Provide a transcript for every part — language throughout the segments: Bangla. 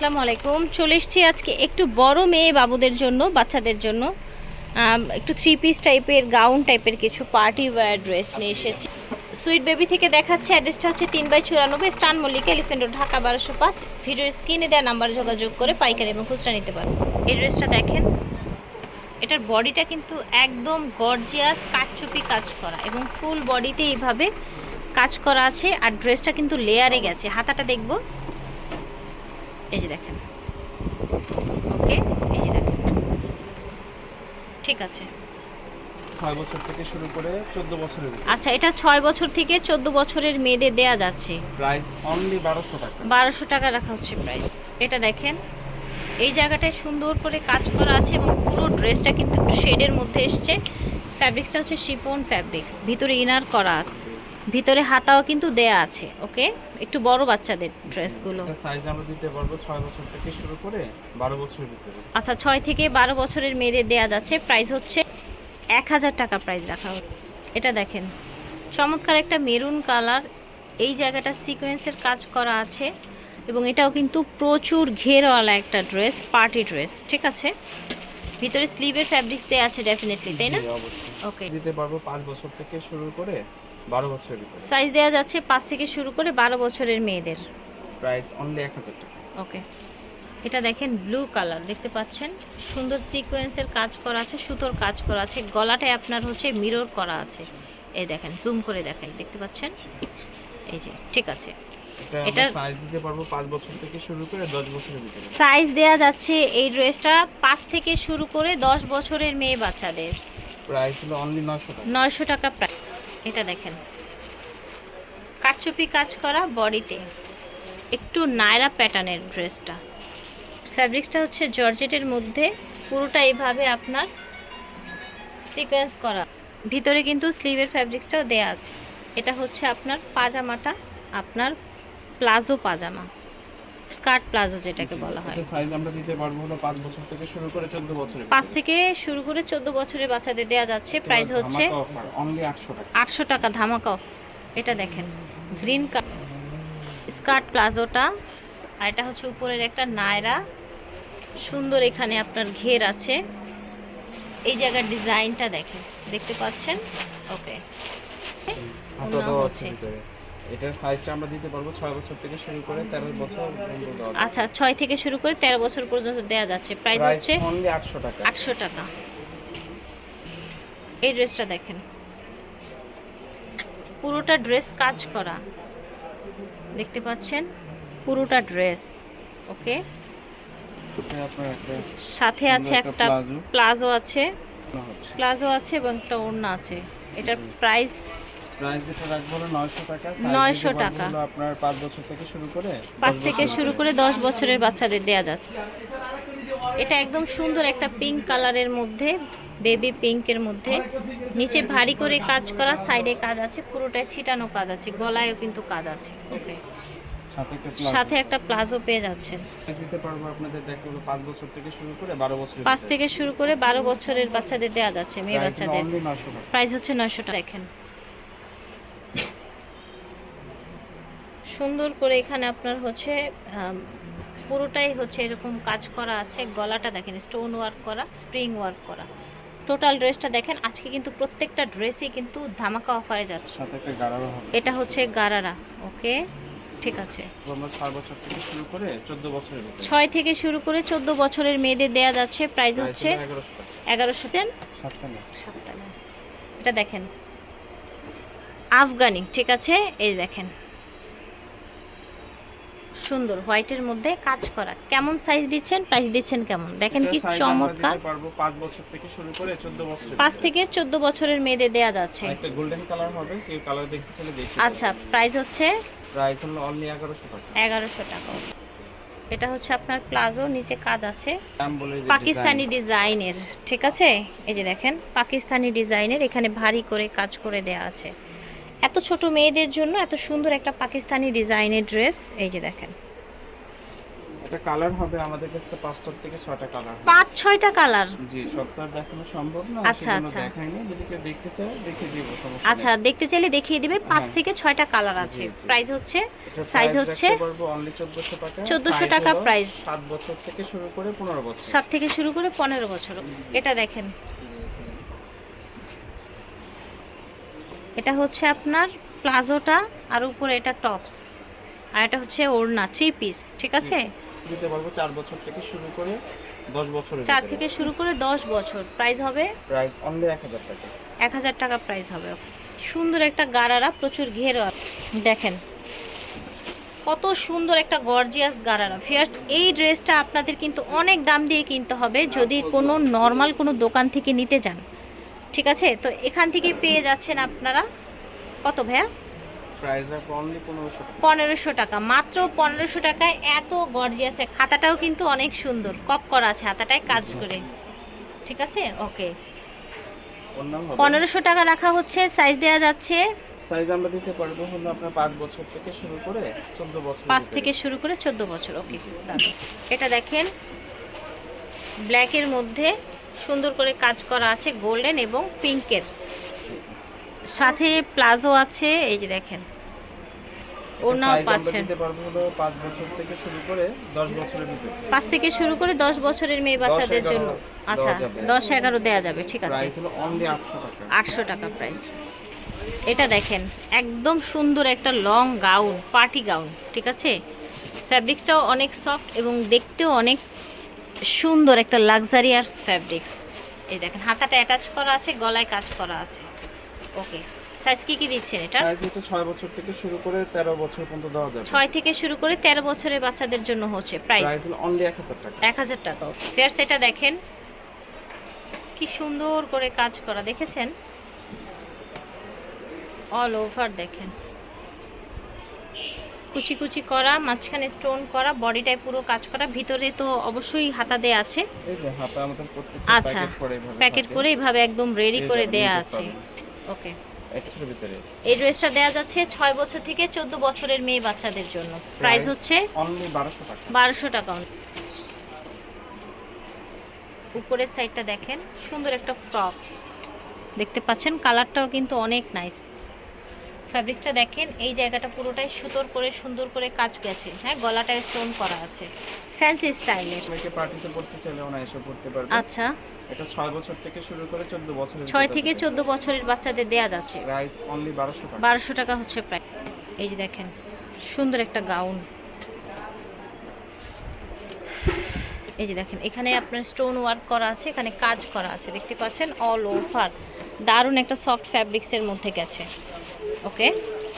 আসসালামু আলাইকুম। চলে এসেছি আজকে একটু বড় মেয়ে বাবুদের জন্য, বাচ্চাদের জন্য। একটু থ্রি পিস টাইপের গাউন টাইপের কিছু পার্টি ওয়্যার ড্রেস নিয়ে এসেছি। সুইট বেবি থেকে দেখাচ্ছে অ্যাড্রেসটা হচ্ছে তিন বাই চুরানব্বই স্টান মল্লিকা এলিফেন্ট রোড ঢাকা বারোশো পাঁচ। ভিডিওর স্ক্রিনে দেওয়া নাম্বারে যোগাযোগ করে পাইকারি এবং খুচরা নিতে পারেন এই ড্রেসটা দেখেন। এটার বডিটা কিন্তু একদম গর্জিয়াস কাটচুপি কাজ করা এবং ফুল বডিতে এইভাবে কাজ করা আছে। আর ড্রেসটা কিন্তু লেয়ারে গেছে। হাতাটা দেখব। এই যে দেখেন। ওকে এই যে দেখেন। ঠিক আছে। ছয় বছর থেকে শুরু করে চোদ্দ বছরের আচ্ছা এটা ছয় বছর থেকে চোদ্দ বছরের মেয়েদের দেয়া যাচ্ছে। প্রাইস অনলি বারোশো টাকা। বারোশো টাকা রাখা হচ্ছে প্রাইস। এটা দেখেন। এই জায়গাটায় সুন্দর করে কাজ করা আছে এবং পুরো ড্রেসটা কিন্তু শেডের মধ্যে এসছে। ফ্যাব্রিক্সটা হচ্ছে শিফন ফ্যাব্রিক্স ভিতরে ইনার করা ভিতরে হাতাও কিন্তু দেয়া আছে ওকে? একটু বড় বাচ্চাদের ড্রেসগুলো। সাইজ আমরা দিতে পারব ছয় বছর থেকে শুরু করে বারো বছরের ভিতরে। আচ্ছা ছয় থেকে বারো বছরের মেয়েদের দেয়া যাচ্ছে। প্রাইস হচ্ছে এক হাজার টাকা প্রাইস রাখা হচ্ছে এটা দেখেন চমৎকার একটা মেরুন কালার এই জায়গাটা সিকোয়েন্সের কাজ করা আছে এবং এটাও কিন্তু প্রচুর ঘেরওয়ালা একটা ড্রেস পার্টি ড্রেস ঠিক আছে? ভিতরে স্লিভের ফ্যাব্রিক্স দেওয়া আছে ডেফিনেটলি তাই না? ওকে দিতে পারব পাঁচ বছর থেকে শুরু করে বারো বছরের সাইজ দেওয়া যাচ্ছে পাঁচ থেকে শুরু করে বারো বছরের মেয়েদের। প্রাইস অনলি এক হাজার টাকা। ওকে। এটা দেখেন ব্লু কালার দেখতে পাচ্ছেন? সুন্দর সিকোয়েন্সের কাজ করা আছে সুতোর কাজ করা আছে গলাটায় আপনার হচ্ছে মিরর করা আছে। এই দেখেন জুম করে দেখাই দেখতে পাচ্ছেন? এই যে ঠিক আছে। এটা সাইজ দিতে পারব পাঁচ বছর থেকে শুরু করে দশ বছরের ভিতরে। সাইজ দেয়া যাচ্ছে এই ড্রেসটা পাঁচ থেকে শুরু করে দশ বছরের মেয়ে বাচ্চাদের। প্রাইস হলো অনলি নশো টাকা। নয়শো টাকা প্রায় এটা দেখেন। কাটচুপি কাজ করা বডিতে। একটু নায়রা প্যাটার্নের ড্রেসটা। ফ্যাব্রিক্সটা হচ্ছে জর্জেটের মধ্যে। পুরোটা এইভাবে আপনার সিকোয়েন্স করা। ভিতরে কিন্তু স্লিভের ফ্যাব্রিক্সটাও দেয়া আছে। এটা হচ্ছে আপনার পাজামাটা, আপনার প্লাজো পাজামা। স্কার্ট প্লাজো যেটাকে বলা হয়। সাইজ আমরা দিতে পারব হলো পাঁচ বছর থেকে শুরু করে চোদ্দ বছরের পাঁচ থেকে শুরু করে চোদ্দ বছরের বাচ্চাদের দেওয়া যাচ্ছে। প্রাইস হচ্ছে অনলি আটশো টাকা। আটশো টাকা ধামাকা এটা দেখেন গ্রিন স্কার্ট প্লাজোটা। আর এটা হচ্ছে উপরের একটা নায়রা। সুন্দর এখানে আপনার ঘের আছে। এই জায়গার ডিজাইনটা দেখেন দেখতে পাচ্ছেন? ওকে ভিতরে। এটার সাইজটা আমরা দিতে পারব ছয় বছর থেকে শুরু করে তেরো বছর। আচ্ছা ছয় থেকে শুরু করে তেরো বছর পর্যন্ত দেওয়া যাচ্ছে। প্রাইস হচ্ছে অনলি আটশো টাকা। আটশো টাকা। এই ড্রেসটা দেখেন। পুরোটা ড্রেস কাজ করা। দেখতে পাচ্ছেন? পুরোটা ড্রেস ওকে সাথে আছে একটা। প্লাজো। আছে। প্লাজো আছে। এবং একটা ওড়না আছে। এটার প্রাইস প্রাইস যেটা রাখব হলো নয়শো টাকা 900 টাকা। আপনার পাঁচ বছর থেকে শুরু করে পাঁচ 10 থেকে শুরু করে দশ বছরের বাচ্চাদের দেয়া যাচ্ছে। এটা একদম সুন্দর একটা পিঙ্ক কালারের মধ্যে বেবি পিঙ্কের মধ্যে। নিচে ভারী করে কাজ করা সাইডে কাজ আছে পুরোটাই ছিটানো কাজ আছে গলায়ও কিন্তু কাজ আছে ওকে সাথে একটা প্লাজো। পেয়ে যাচ্ছেন। দিতে পারব আপনাদের দেখো হলো পাঁচ বছর থেকে শুরু করে বারো বছর পাঁচ থেকে শুরু করে বারো বছরের বাচ্চাদের দেয়া যাচ্ছে মেয়ে বাচ্চাদের। প্রাইস হচ্ছে নয়শো টাকা। দেখেন সুন্দর করে এখানে আপনার হচ্ছে পুরোটাই হচ্ছে এরকম কাজ করা আছে। গলাটা দেখেন স্টোন ওয়ার্ক করা স্প্রিং ওয়ার্ক করা। টোটাল ড্রেসটা দেখেন আজকে কিন্তু প্রত্যেকটা ড্রেসই কিন্তু ধামাকা অফারে যাচ্ছে। এটা হচ্ছে গারারা ওকে? ঠিক আছে। ছয় থেকে শুরু করে চোদ্দ বছরের মেয়েদের দেয়া যাচ্ছে প্রাইস হচ্ছে এগারোশো। এটা দেখেন। আফগানি ঠিক আছে? এই দেখেন। সুন্দর হোয়াইটের মধ্যে কাজ করা। কেমন সাইজ দিচ্ছেন? প্রাইস দিচ্ছেন কেমন? দেখেন কি চমৎকার। পারব পাঁচ বছর থেকে শুরু করে চোদ্দ বছর পাঁচ থেকে চোদ্দ বছরের মেয়েদের দেয়া যাচ্ছে। একটা গোল্ডেন কালার হবে কালার দেখতে চাইলে দেখি আচ্ছা প্রাইস হচ্ছে প্রাইস হলো অনলি এগারোশো টাকা। এগারোশো টাকা। এটা হচ্ছে আপনার প্লাজো নিচে কাজ আছে। পাকিস্তানি ডিজাইনের ঠিক আছে? এই যে দেখেন পাকিস্তানি ডিজাইনের এখানে ভারী করে কাজ করে দেয়া আছে। এত ছোট মেয়েদের জন্য এত সুন্দর একটা পাকিস্তানি ডিজাইনের ড্রেস এই যে দেখেন। এটা কালার হবে আমাদের কাছে পাঁচটার থেকে ছয়টা কালার পাঁচ ছয়টা কালার? জি আর দেখানো সম্ভব না আচ্ছা, আচ্ছা। দেখাইনি। যদি কেউ দেখতে চায় দেখিয়ে দিব সমস্যা আচ্ছা দেখতে চাইলে দেখিয়ে দিবে পাঁচ হ্যাঁ। থেকে ছয়টা কালার আছে। প্রাইস হচ্ছে সাইজ হচ্ছে রাখতে অনলি 1400 টাকা। 1400 টাকা price। সাত বছর থেকে শুরু করে 15 বছর। সাত থেকে শুরু করে পনেরো বছর। এটা দেখেন। এটা হচ্ছে আপনার প্লাজোটা আর উপরে এটা টপস। আর এটা হচ্ছে ওড়না থ্রি পিস ঠিক আছে? দিতে পারব 4 বছর থেকে শুরু করে 10 বছরের চার থেকে শুরু করে দশ বছর। প্রাইস হবে? প্রাইস অনলি 1000 টাকা। এক হাজার টাকা প্রাইস হবে। সুন্দর একটা গারারা প্রচুর ঘেরো দেখেন কত সুন্দর একটা গর্জিয়াস গারারা। ফিয়ার্স এই ড্রেসটা আপনাদের কিন্তু অনেক দাম দিয়ে কিনতে হবে যদি কোনো নর্মাল কোনো দোকান থেকে নিতে যান ঠিক আছে? তো এখান থেকে পেয়ে যাচ্ছেন আপনারা। কত ভাইয়া? প্রাইস রাখব অনলি 1500 টাকা। পনেরোশো টাকা। মাত্র পনেরোশো টাকায় এত গর্জিয়াস এক হাতাটাও কিন্তু অনেক সুন্দর। কপ করা আছে হাতাটায় কাজ করে। ঠিক আছে? ওকে। পনেরোশো টাকা রাখা হচ্ছে সাইজ দেওয়া যাচ্ছে। সাইজ আমরা দিতে পারব হলো আপনার 5 বছর থেকে শুরু করে 14 বছর পাঁচ থেকে শুরু করে চোদ্দ বছর ওকে। এটা দেখেন ব্ল্যাকের মধ্যে সুন্দর করে কাজ করা আছে গোল্ডেন এবং পিঙ্কের। সাথে প্লাজো আছে এই যে দেখেন। আমরা পাচ্ছেন। দিতে পারব হলো 5 বছর থেকে শুরু করে 10 বছরের পাঁচ থেকে শুরু করে দশ বছরের মেয়ে বাচ্চাদের জন্য। আচ্ছা দশ এগারো দেওয়া যাবে ঠিক আছে। প্রাইস হলো অনলি 800 টাকা। আটশো টাকা প্রাইস এটা দেখেন একদম সুন্দর একটা লং গাউন পার্টি গাউন ঠিক আছে? ফ্যাব্রিক্সটাও অনেক সফট এবং দেখতেও অনেক সুন্দর একটা লাক্সারিয়াস ফ্যাব্রিক্স এই দেখেন হাতাটা অ্যাটাচ করা আছে গলায় কাজ করা আছে। ওকে সাইজ কি কি দিচ্ছেন এটা? সাইজ হচ্ছে 6 বছর থেকে শুরু করে 13 বছর পর্যন্ত দেওয়া যাবে। ছয় থেকে শুরু করে তেরো বছরের বাচ্চাদের জন্য হচ্ছে প্রাইস প্রাইস হলো অনলি 1000 টাকা। এক হাজার টাকা ফেয়ার সেটা দেখেন কি সুন্দর করে কাজ করা দেখেছেন? অল ওভার দেখেন। কুচি কুচি করা মাঝখানে স্টোন করা বডিটায় পুরো কাজ করা ভিতরে তো অবশ্যই হাতা দেয়া আছে আচ্ছা প্যাকেট করে এইভাবে একদম রেডি করে দেয়া আছে। ওকে এই ড্রেসটা দেয়া যাচ্ছে ছয় বছর থেকে চোদ্দ বছরের মেয়ে বাচ্চাদের জন্য। প্রাইস হচ্ছে অনলি 1200 টাকা। বারোশো টাকা উপরের সাইডটা দেখেন সুন্দর একটা ফ্রক দেখতে পাচ্ছেন কালারটাও কিন্তু অনেক নাইস ফ্যাব্রিক্সটা দেখেন এই জায়গাটা পুরোটাই সুতোর করে সুন্দর করে কাজ গেছে। হ্যাঁ গলাটায় স্টোন করা আছে। ফ্যান্সি স্টাইলের মেয়েকে পার্টিতে পড়তে চাইলে ওনা এসে পড়তে পারবে। আচ্ছা। এটা 6 বছর থেকে শুরু করে 14 বছর ছয় থেকে চোদ্দ বছরের বাচ্চাদের দেয়া যাচ্ছে। প্রাইস অনলি 1200 টাকা। বারোশো টাকা হচ্ছে প্রায়। এই যে দেখেন সুন্দর একটা গাউন এই যে দেখেন এখানে আপনার স্টোন ওয়ার্ক করা আছে এখানে কাজ করা আছে। দেখতে পাচ্ছেন অল ওভার দারুণ একটা সফট ফ্যাব্রিক্সের মধ্যে গেছে। ওকে।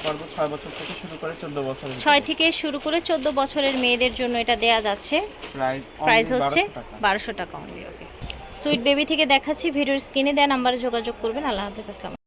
পারব 6 বছর থেকে শুরু করে 14 বছর ছয় থেকে শুরু করে চোদ্দ বছরের মেয়েদের জন্য এটা দেয়া যাচ্ছে। প্রাইস প্রাইস হচ্ছে বারোশো টাকা। অনলি ওকে সুইট বেবি থেকে দেখাচ্ছি ভিডিওর স্ক্রিনে দেয়া নাম্বারে যোগাযোগ করবেন। আল্লাহ হাফিজ আসসালাম